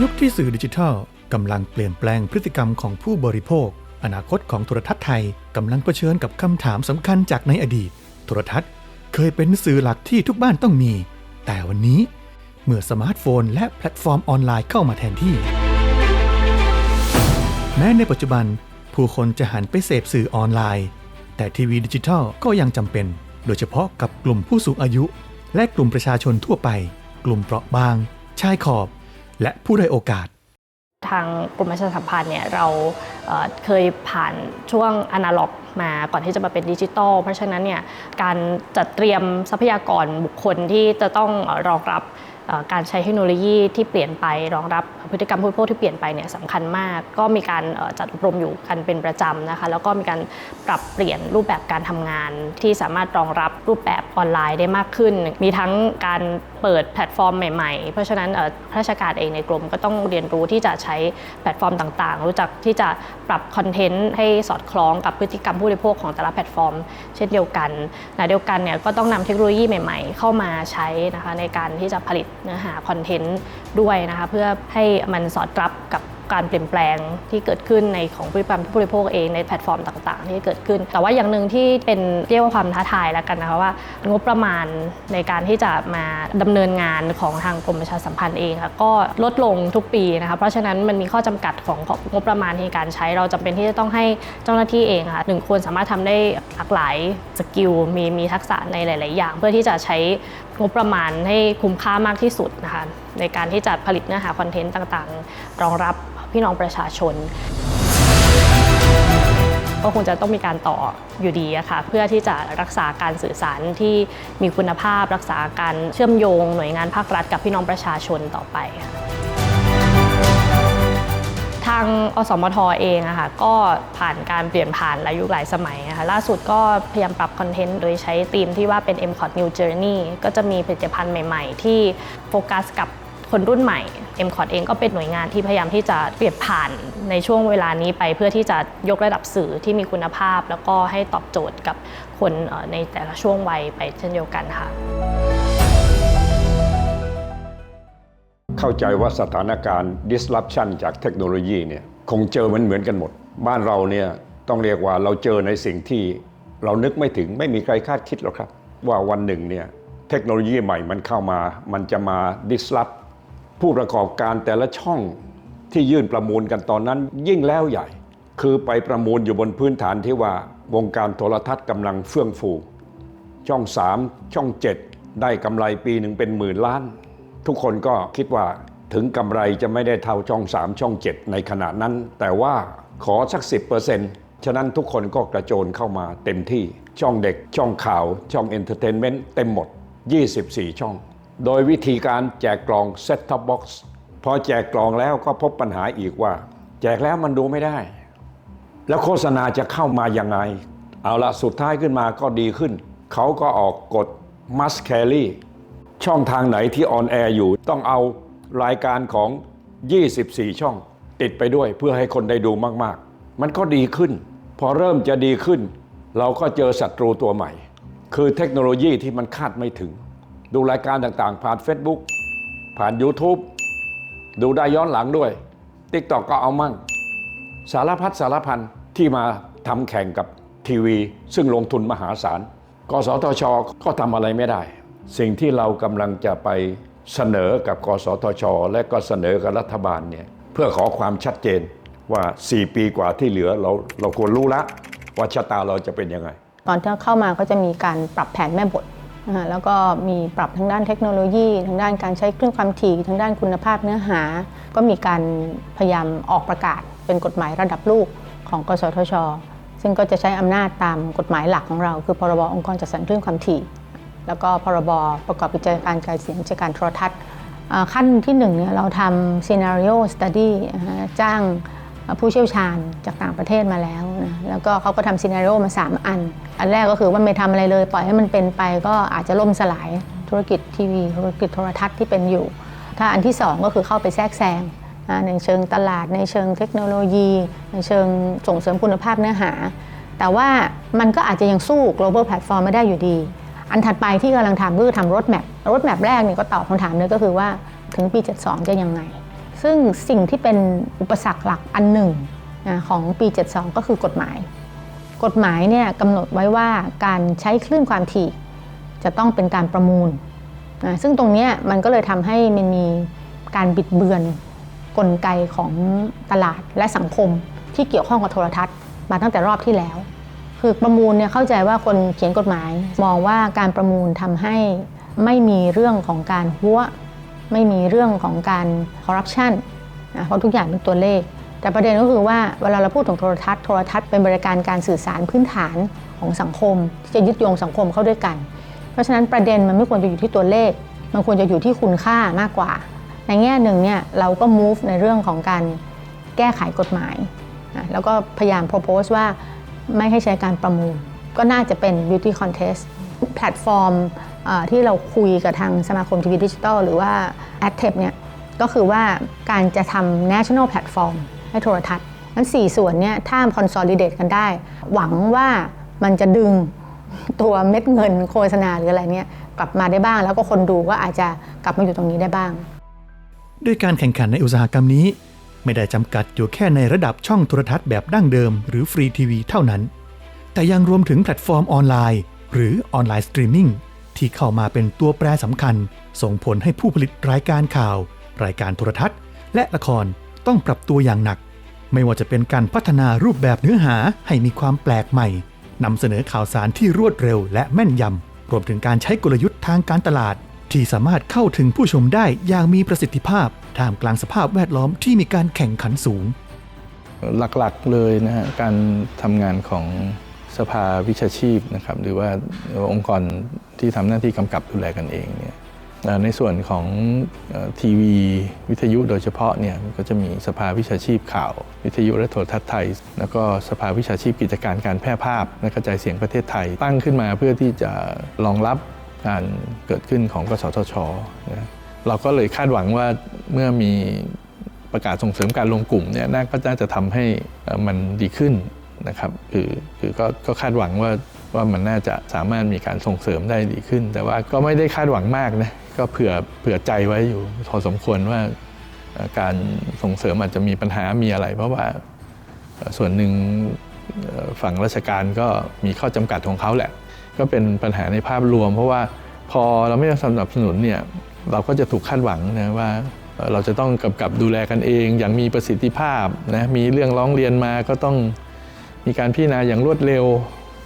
ยุคที่สื่อดิจิทัลกำลังเปลี่ยนแปลงพฤติกรรมของผู้บริโภค อนาคตของโทรทัศน์ไทยกำลังเผชิญกับคำถามสำคัญจากในอดีต โทรทัศน์เคยเป็นสื่อหลักที่ทุกบ้านต้องมี แต่วันนี้เมื่อสมาร์ทโฟน และแพลตฟอร์มออนไลน์เข้ามาแทนที่ แม้ในปัจจุบัน ผู้คนจะหันไปเสพสื่อออนไลน์ แต่ทีวีดิจิทัลก็ยังจำเป็น โดยเฉพาะกับกลุ่มผู้สูงอายุ และกลุ่มประชาชนทั่วไป กลุ่มเปราะบาง ชายขอบ และผู้ด้อยโอกาส ทางกรมประชาสัมพันธ์เนี่ยเราเเคยผ่านช่วงอนาล็อกมาก่อนที่จะมาเป็นดิจิตอลเพราะฉะนั้นเนี่ยการจัดเตรียมทรัพยากรบุคคลที่จะต้องรองรับการใช้เทคโนโลยีที่เปลี่ยนไปรองรับพฤติกรรมผู้บริโภคที่เปลี่ยนไปเนี่ยสำคัญมาก ก็มีการจัดอบรมอยู่กันเป็นประจำนะคะแล้วก็มีการปรับเปลี่ยนรูปแบบการทำงานที่สามารถรองรับรูปแบบออนไลน์ได้มากขึ้น มีทั้งการ เปิดแพลตฟอร์มใหม่ๆ เพราะฉะนั้นเอ่อข้าราชการเองในกรมก็ต้องเรียนรู้ที่จะใช้แพลตฟอร์มต่างๆ รู้จักที่จะปรับคอนเทนต์ให้สอดคล้องกับพฤติกรรมผู้บริโภคของแต่ละแพลตฟอร์ม เช่นเดียวกันขณะเดียวกันเนี่ยก็ต้องนำเทคโนโลยีใหม่ ๆ เข้ามาใช้นะคะในการที่จะผลิตเนื้อหาคอนเทนต์ด้วยนะคะเพื่อให้มันสอดรับกับ การเปลี่ยนแปลงที่เกิดขึ้นในของผู้บริโภคเองในแพลตฟอร์มต่างๆ ที่เกิดขึ้น แต่ว่าอย่างหนึ่งที่เป็นเรียกว่าความท้าทายแล้วกันนะคะว่างบประมาณในการที่จะมาดำเนินงานของทางกรมประชาสัมพันธ์เองค่ะก็ลดลงทุกปีนะคะเพราะฉะนั้นมันมีข้อจำกัดของงบประมาณในการใช้เราจำเป็นที่จะต้องให้เจ้าหน้าที่เองค่ะหนึ่งคนสามารถทำได้หลากหลายสกิลมีมีทักษะในหลาย ๆ อย่าง เพื่อที่จะใช้งบประมาณให้คุ้มค่ามากที่สุดนะคะในการที่จะผลิตเนื้อหาคอนเทนต์ต่าง ๆ รองรับ พี่น้องประชาชน ก็คงจะต้องมีการต่ออยู่ดีอะค่ะเพื่อที่จะรักษาการสื่อสารที่มีคุณภาพ รักษาการเชื่อมโยง หน่วยงานภาครัฐกับพี่น้องประชาชนต่อไปค่ะทางอสมทเองอะค่ะก็ผ่านการเปลี่ยนผ่านหลายยุคหลายสมัยนะคะล่าสุดก็พยายามปรับคอนเทนต์โดยใช้ธีมที่ว่าเป็น m c o t New Journey ก็จะมีผลิตภัณฑ์ใหม่ ๆ ที่โฟกัสกับคนรุ่นใหม่ m c o t เองก็เป็นหน่วยงานที่พยายามที่จะเปลี่ยนผ่านในช่วงเวลานี้ไปเพื่อที่จะยกระดับสื่อที่มีคุณภาพ แล้วก็ให้ตอบโจทย์กับคนในแต่ละช่วงวัยไปเช่นเดียวกันค่ะ เข้าใจว่าสถานการณ์ disruption จากเทคโนโลยีเนี่ยคงเจอมันเหมือนกันหมด บ้านเราเนี่ยต้องเรียกว่าเราเจอในสิ่งที่เรานึกไม่ถึงไม่มีใครคาดคิดหรอกครับ ว่าวันหนึ่งเนี่ยเทคโนโลยีใหม่มันเข้ามา มันจะมา disrupt ผู้ประกอบการแต่ละช่องที่ยื่นประมูลกันตอนนั้นยิ่งแล้วใหญ่ คือไปประมูลอยู่บนพื้นฐานที่ว่าวงการโทรทัศน์กำลังเฟื่องฟู ช่อง 3 ช่อง 7 ได้กำไรปีหนึ่งเป็นหมื่นล้าน ทุกคนก็คิดว่าถึงกำไรจะไม่ได้เท่าช่อง 3 ช่อง 7 ในขณะนั้น แต่ว่าขอสัก 10%ฉะนั้นทุกคนก็กระโจนเข้ามาเต็มที่ช่องเด็ก ช่องข่าว ช่องเอนเตอร์เทนเมนต์เต็มหมด 24 ช่อง โดยวิธีการแจกกล่อง Set Top Box พอแจกกล่องแล้วก็พบปัญหาอีกว่า แจกแล้วมันดูไม่ได้ แล้วโฆษณาจะเข้ามายังไง เอาละสุดท้ายขึ้นมาก็ดีขึ้น เขาก็ออกกฎ must carry ช่องทางไหนที่ออนแอร์อยู่ต้องเอารายการของ 24 ช่อง ติดไปด้วยเพื่อให้คนได้ดูมาก ๆ มันก็ดีขึ้น พอเริ่มจะดีขึ้น เราก็เจอศัตรูตัวใหม่ คือเทคโนโลยีที่มันคาดไม่ถึง ดูรายการต่างๆ ผ่าน Facebook ผ่าน YouTube ดูได้ย้อนหลังด้วย TikTok ก็เอามั่ง สารพัดสารพันที่มาทำแข่งกับทีวี ซึ่งลงทุนมหาศาลกสทช ก็ทำอะไรไม่ได้ สิ่งที่เรากำลังจะไปเสนอกับกสทช และก็เสนอกับรัฐบาลเนี่ยเพื่อขอความชัดเจนว่า 4 ปีกว่าที่เหลือเราเราควรรู้ละว่าชะตาเราจะเป็นยังไง ตอนที่เข้ามาก็จะมีการปรับแผนแม่บท แล้วก็มีปรับทางด้านเทคโนโลยี ทางด้านการใช้คลื่นความถี่ทางด้านคุณภาพเนื้อหา ก็มีการพยายามออกประกาศ เป็นกฎหมายระดับลูกของกสทช ซึ่งก็จะใช้อำนาจตามกฎหมายหลักของเรา คือพรบองค์กรจัดสรรคลื่นความถี่ แล้วก็พรบประกอบกิจการการเสียงกิจการโทรทัศน์ขั้นที่หนึ่งเนี่ยเราทำ scenario study จ้าง ผู้เชี่ยวชาญจากต่างประเทศมาแล้วนะแล้วก็เขาก็ทำ scenario มา 3 อัน อันแรกก็คือว่าไม่ทำอะไรเลย ปล่อยให้มันเป็นไปก็อาจจะล่มสลายธุรกิจทีวีธุรกิจโทรทัศน์ที่เป็นอยู่ ถ้าอันที่ 2 ก็คือเข้าไปแทรกแซงในเชิงตลาด ในเชิงเทคโนโลยี ในเชิงส่งเสริมคุณภาพเนื้อหา แต่ว่ามันก็อาจจะยังสู้ global platform ไม่ได้อยู่ดี อันถัดไปที่กำลังทำก็คือทำ road map road map แรกเนี่ยก็ตอบคำถามเลยก็คือว่าถึงปี 72 จะยังไง ซึ่งสิ่งที่เป็นอุปสรรคหลักอันหนึ่งนะของปี 72 ก็คือกฎหมาย กฎหมายเนี่ยกำหนดไว้ว่าการใช้คลื่นความถี่ จะต้องเป็นการประมูลนะซึ่งตรงนี้มันก็เลยทำให้มันมีการบิดเบือนกลไกของตลาดและสังคมที่เกี่ยวข้องกับโทรทัศน์ มาตั้งแต่รอบที่แล้ว คือประมูลเนี่ยเข้าใจว่าคนเขียนกฎหมาย มองว่าการประมูลทำให้ไม่มีเรื่องของการหัว ไม่มีเรื่องของการคอร์รัปชันนะเพราะทุกอย่างเป็นตัวเลข แต่ประเด็นก็คือว่าเวลาเราพูดถึงโทรทัศน์โทรทัศน์เป็นบริการการสื่อสารพื้นฐานของสังคม ที่จะยึดโยงสังคมเข้าด้วยกัน เพราะฉะนั้นประเด็นมันไม่ควรจะอยู่ที่ตัวเลข มันควรจะอยู่ที่คุณค่ามากกว่า ในแง่หนึ่งเนี่ยเราก็ move ในเรื่องของการแก้ไขกฎหมายนะแล้วก็พยายาม propose ว่าไม่ให้ใช้การประมูล ก็น่าจะเป็น beauty contest แพลตฟอร์มที่เราคุยกับทางสมาคมทีวีดิจิทัลหรือว่า a c t e p เนี่ยก็คือว่าการจะทำ national platform ให้โทรทัศน์นั้น4ส่วนเนี่ยถ้า consolidate กันได้ หวังว่ามันจะดึงตัวเม็ดเงินโฆษณาหรืออะไรเนี่ยกลับมาได้บ้าง แล้วก็คนดูก็อาจจะกลับมาอยู่ตรงนี้ได้บ้าง ด้วยการแข่งขันในอุตสาหกรรมนี้ ไม่ได้จำกัดอยู่แค่ในระดับช่องโทรทัศน์แบบดั้งเดิม หรือฟรีทีวีเท่านั้น แต่ยังรวมถึงแพลตฟอร์มออนไลน์ หรือออนไลน์สตรีมมิ่งที่เข้ามาเป็นตัวแปรสำคัญ ส่งผลให้ผู้ผลิตรายการข่าว รายการโทรทัศน์ และละครต้องปรับตัวอย่างหนัก ไม่ว่าจะเป็นการพัฒนารูปแบบเนื้อหาให้มีความแปลกใหม่นำเสนอข่าวสารที่รวดเร็วและแม่นยำรวมถึงการใช้กลยุทธ์ทางการตลาด ที่สามารถเข้าถึงผู้ชมได้อย่างมีประสิทธิภาพท่ามกลางสภาพแวดล้อมที่มีการแข่งขันสูง หลักๆเลยนะฮะการทำงานของ สภาวิชาชีพนะครับหรือว่าองค์กรที่ทำหน้าที่กำกับดูแลกันเองเนี่ยในส่วนของทีวีวิทยุโดยเฉพาะเนี่ยก็จะมีสภาวิชาชีพข่าว วิทยุและโทรทัศน์ไทย แล้วก็สภาวิชาชีพกิจการการแพร่ภาพและกระจายเสียงประเทศไทย ตั้งขึ้นมาเพื่อที่จะรองรับการเกิดขึ้นของกสทชนะเราก็เลยคาดหวังว่าเมื่อมีประกาศส่งเสริมการรวมกลุ่มเนี่ยน่าก็น่าจะทำให้มันดีขึ้น นะครับคือคือก็ก็คาดหวังว่าว่ามันน่าจะสามารถมีการส่งเสริมได้ดีขึ้น แต่ว่าก็ไม่ได้คาดหวังมากนะก็เผื่อเผื่อใจไว้อยู่พอสมควรว่าการส่งเสริมอาจจะมีปัญหามีอะไร เพราะว่าส่วนหนึ่งฝั่งราชการก็มีข้อจำกัดของเขาแหละ ก็เป็นปัญหาในภาพรวม เพราะว่าพอเราไม่ได้สนับสนุนเนี่ยเราก็จะถูกคาดหวังนะว่าเอ่อเราจะต้องกำกับดูแลกันเอง อย่างมีประสิทธิภาพนะมีเรื่องร้องเรียนมาก็ต้อง มีการพิจารณาอย่างรวดเร็ว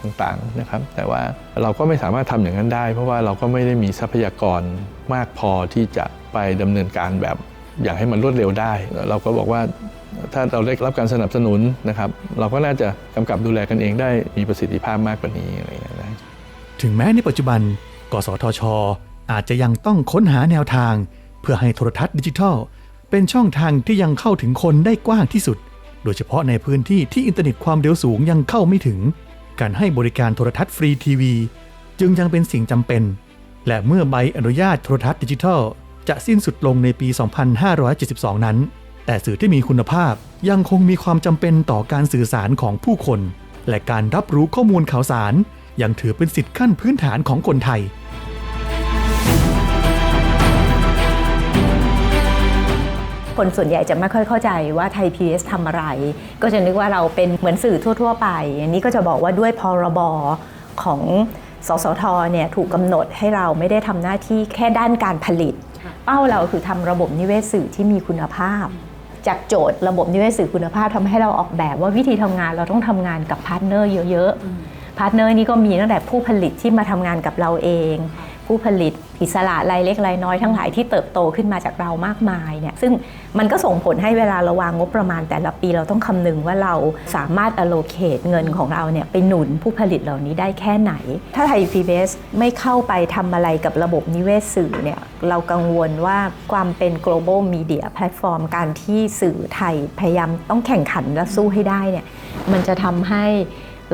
ต่างๆนะครับ แต่ว่าเราก็ไม่สามารถทำอย่างนั้นได้ เพราะว่าเราก็ไม่ได้มีทรัพยากรมากพอที่จะไปดำเนินการแบบอยางให้มันรวดเร็วได้ เราก็บอกว่าถ้าเราได้รับการสนับสนุนนะครับ เราก็น่าจะกำกับดูแลกันเองได้มีประสิทธิภาพมากกว่านี้อะไรอย่างเงี้ยนะถึงแม้ในปัจจุบัน กสทช อาจจะยังต้องค้นหาแนวทาง เพื่อให้โทรทัศน์ดิจิทัล เป็นช่องทางที่ยังเข้าถึงคนได้กว้างที่สุด โดยเฉพาะในพื้นที่ที่อินเทอร์เน็ตความเร็วสูงยังเข้าไม่ถึง การให้บริการโทรทัศน์ฟรีทีวี จึงยังเป็นสิ่งจำเป็น และเมื่อใบอนุญาตโทรทัศน์ดิจิทัล จะสิ้นสุดลงในปี 2572 นั้น แต่สื่อที่มีคุณภาพยังคงมีความจำเป็นต่อการสื่อสารของผู้คน และการรับรู้ข้อมูลข่าวสาร ยังถือเป็นสิทธิขั้นพื้นฐานของคนไทย คนส่วนใหญ่จะไม่ค่อยเข้าใจว่าไทย PBS ทำอะไร ก็จะนึกว่าเราเป็นเหมือนสื่อทั่ว ๆ ไป อันนี้ก็จะบอกว่าด้วยพรบของสสทเนี่ยถูกกำหนดให้เราไม่ได้ทำหน้าที่แค่ด้านการผลิต เป้าเราคือทำระบบนิเวศสื่อที่มีคุณภาพ จากโจทย์ระบบนิเวศสื่อคุณภาพทำให้เราออกแบบว่าวิธีทำงานเราต้องทำงานกับพาร์ทเนอร์เยอะๆพาร์ทเนอร์นี่ก็มีตั้งแต่ผู้ผลิตที่มาทำงานกับเราเอง ผู้ผลิตอิสระรายเล็กรายน้อยทั้งหลายที่เติบโตขึ้นมาจากเรามากมายเนี่ยซึ่งมันก็ส่งผลให้เวลาเราวางงบประมาณแต่ละปีเราต้องคำนึงว่าเราสามารถ allocate เงินของเราเนี่ยไปหนุนผู้ผลิตเหล่านี้ได้แค่ไหน ถ้าไทย PBS ไม่เข้าไปทำอะไรกับระบบนิเวศสื่อเนี่ยเรากังวลว่าความเป็น global media platform การที่สื่อไทยพยายามต้องแข่งขันและสู้ให้ได้เนี่ยมันจะทำให้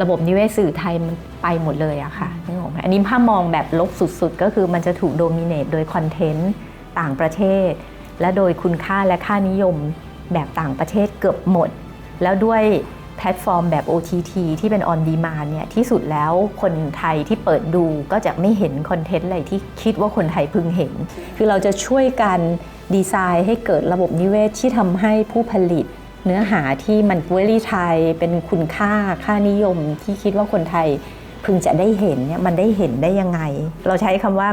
ระบบนิเวศสื่อไทยมันไปหมดเลยอะค่ะนึก อันนี้ถ้ามองแบบลบสุดๆ ก็คือมันจะถูกโดมิเนตโดยคอนเทนต์ต่างประเทศ และโดยคุณค่าและค่านิยมแบบต่างประเทศเกือบหมด แล้วด้วยแพลตฟอร์มแบบ OTT ที่เป็น on demand เนี่ยที่สุดแล้วคนไทยที่เปิดดูก็จะไม่เห็นคอนเทนต์อะไรที่คิดว่าคนไทยพึงเห็น คือเราจะช่วยกันดีไซน์ให้เกิดระบบนิเวศที่ทำให้ผู้ผลิต เนื้อหาที่มันเวลีไทย เป็นคุณค่าค่านิยมที่คิดว่าคนไทย พึงจะได้เห็นเนี่ยมันได้เห็นได้ยังไง เราใช้คำว่า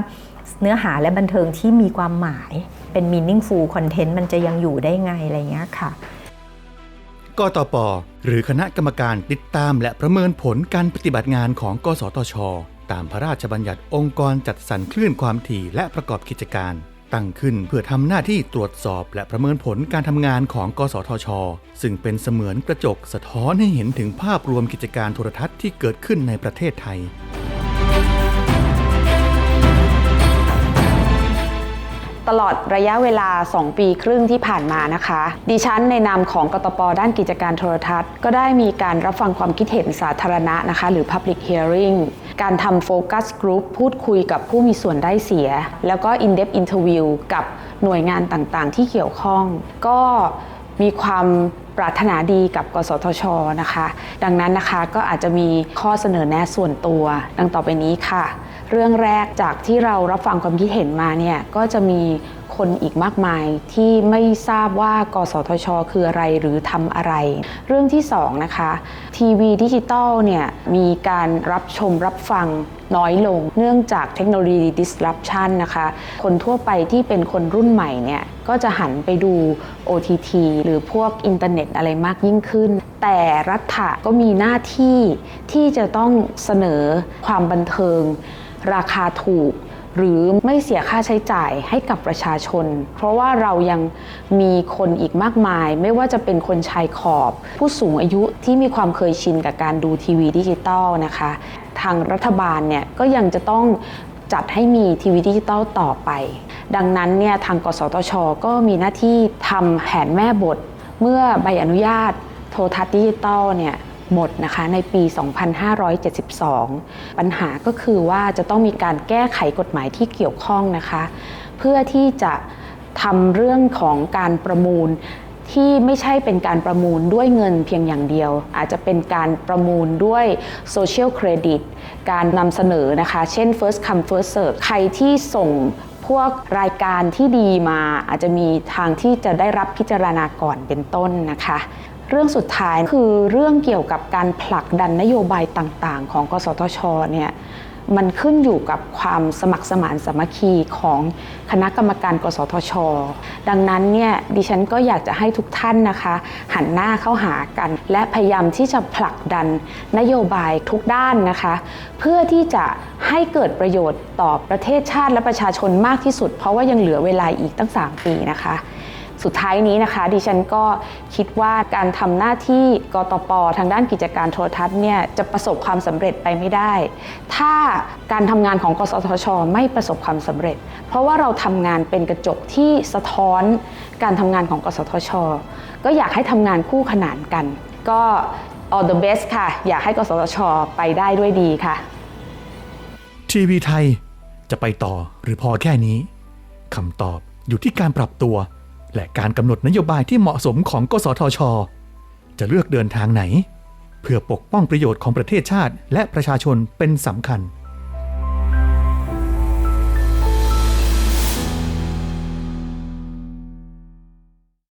เนื้อหาและบันเทิงที่มีความหมายเป็น meaningful content มันจะยังอยู่ได้ไงอะไรเงี้ยค่ะกตปหรือคณะกรรมการติดตามและประเมินผลการปฏิบัติงานของ กสทช ตามพระราชบัญญัติองค์กรจัดสรรคลื่นความถี่และประกอบกิจการ ตั้งขึ้นเพื่อทำหน้าที่ตรวจสอบและประเมินผลการทำงานของกสทช ซึ่งเป็นเสมือนกระจกสะท้อนให้เห็นถึงภาพรวมกิจการโทรทัศน์ที่เกิดขึ้นในประเทศไทย ตลอดระยะเวลา 2 ปีครึ่งที่ผ่านมานะคะ ดิฉันในนามของกตปด้านกิจการโทรทัศน์ ก็ได้มีการรับฟังความคิดเห็นสาธารณะนะคะ หรือ Public Hearing การทำโฟกัสกรุ๊ปพูดคุยกับผู้มีส่วนได้เสีย แล้วก็ In-depth Interview กับหน่วยงานต่างๆ ที่เกี่ยวข้อง ก็มีความปรารถนาดีกับ กสทช นะคะ ดังนั้นนะคะก็อาจจะมีข้อเสนอแนะส่วนตัว ดังต่อไปนี้ค่ะ เรื่องแรกจากที่เรารับฟังความคิดเห็นมาเนี่ยก็จะมีคนอีกมากมายที่ไม่ทราบว่ากสทช คืออะไรหรือทำอะไร เรื่องที่สองนะคะทีวีดิจิตอลเนี่ยมีการรับชมรับฟังน้อยลง เนื่องจากเทคโนโลยี disruption นะคะ คนทั่วไปที่เป็นคนรุ่นใหม่เนี่ยก็จะหันไปดู OTT หรือพวกอินเทอร์เน็ตอะไรมากยิ่งขึ้น แต่รัฐะก็มีหน้าที่ที่จะต้องเสนอความบันเทิง ราคาถูก หรือไม่เสียค่าใช้จ่ายให้กับประชาชน เพราะว่าเรายังมีคนอีกมากมาย ไม่ว่าจะเป็นคนชายขอบ ผู้สูงอายุที่มีความเคยชินกับการดูทีวีดิจิตอลนะคะ ทางรัฐบาลเนี่ยก็ยังจะต้องจัดให้มีทีวีดิจิตอลต่อไป ดังนั้นเนี่ยทางกสทช ก็มีหน้าที่ทำแผนแม่บท เมื่อใบอนุญาตโทรทัศน์ดิจิตอลเนี่ย หมดนะคะในปี 2572 ปัญหาก็คือว่าจะต้องมีการแก้ไขกฎหมายที่เกี่ยวข้องนะคะ เพื่อที่จะทำเรื่องของการประมูลที่ไม่ใช่เป็นการประมูลด้วยเงินเพียงอย่างเดียว อาจจะเป็นการประมูลด้วยโซเชียลเครดิตการนำเสนอนะคะ เช่น first come first serve ใครที่ส่งพวกรายการที่ดีมาอาจจะมีทางที่จะได้รับพิจารณาก่อนเป็นต้นนะคะ เรื่องสุดท้ายคือเรื่องเกี่ยวกับการผลักดันนโยบายต่างๆ ของกสทชเนี่ยมันขึ้นอยู่กับความสมัครสมานสามัคคีของคณะกรรมการ กสทช ดังนั้นเนี่ยดิฉันก็อยากจะให้ทุกท่านนะคะ หันหน้าเข้าหากัน และพยายามที่จะผลักดันนโยบายทุกด้านนะคะ เพื่อที่จะให้เกิดประโยชน์ต่อประเทศชาติและประชาชนมากที่สุด เพราะว่ายังเหลือเวลาอีกตั้ง 3 ปีนะคะ สุดท้ายนี้นะคะดิฉันก็คิดว่าการทำหน้าที่กตปทางด้านกิจการโทรทัศน์เนี่ยจะประสบความสำเร็จไปไม่ได้ ถ้าการทำงานของกสทช ไม่ประสบความสำเร็จ เพราะว่าเราทำงานเป็นกระจกที่สะท้อนการทำงานของกสทช ก็อยากให้ทำงานคู่ขนานกัน ก็ all the best ค่ะ อยากให้กสทช ไปได้ด้วยดีค่ะ ทีวีไทยจะไปต่อหรือพอแค่นี้คำตอบอยู่ที่การปรับตัว และการกำหนดนโยบายที่เหมาะสมของกสทช จะเลือกเดินทางไหน เพื่อปกป้องประโยชน์ของประเทศชาติและประชาชนเป็นสำคัญ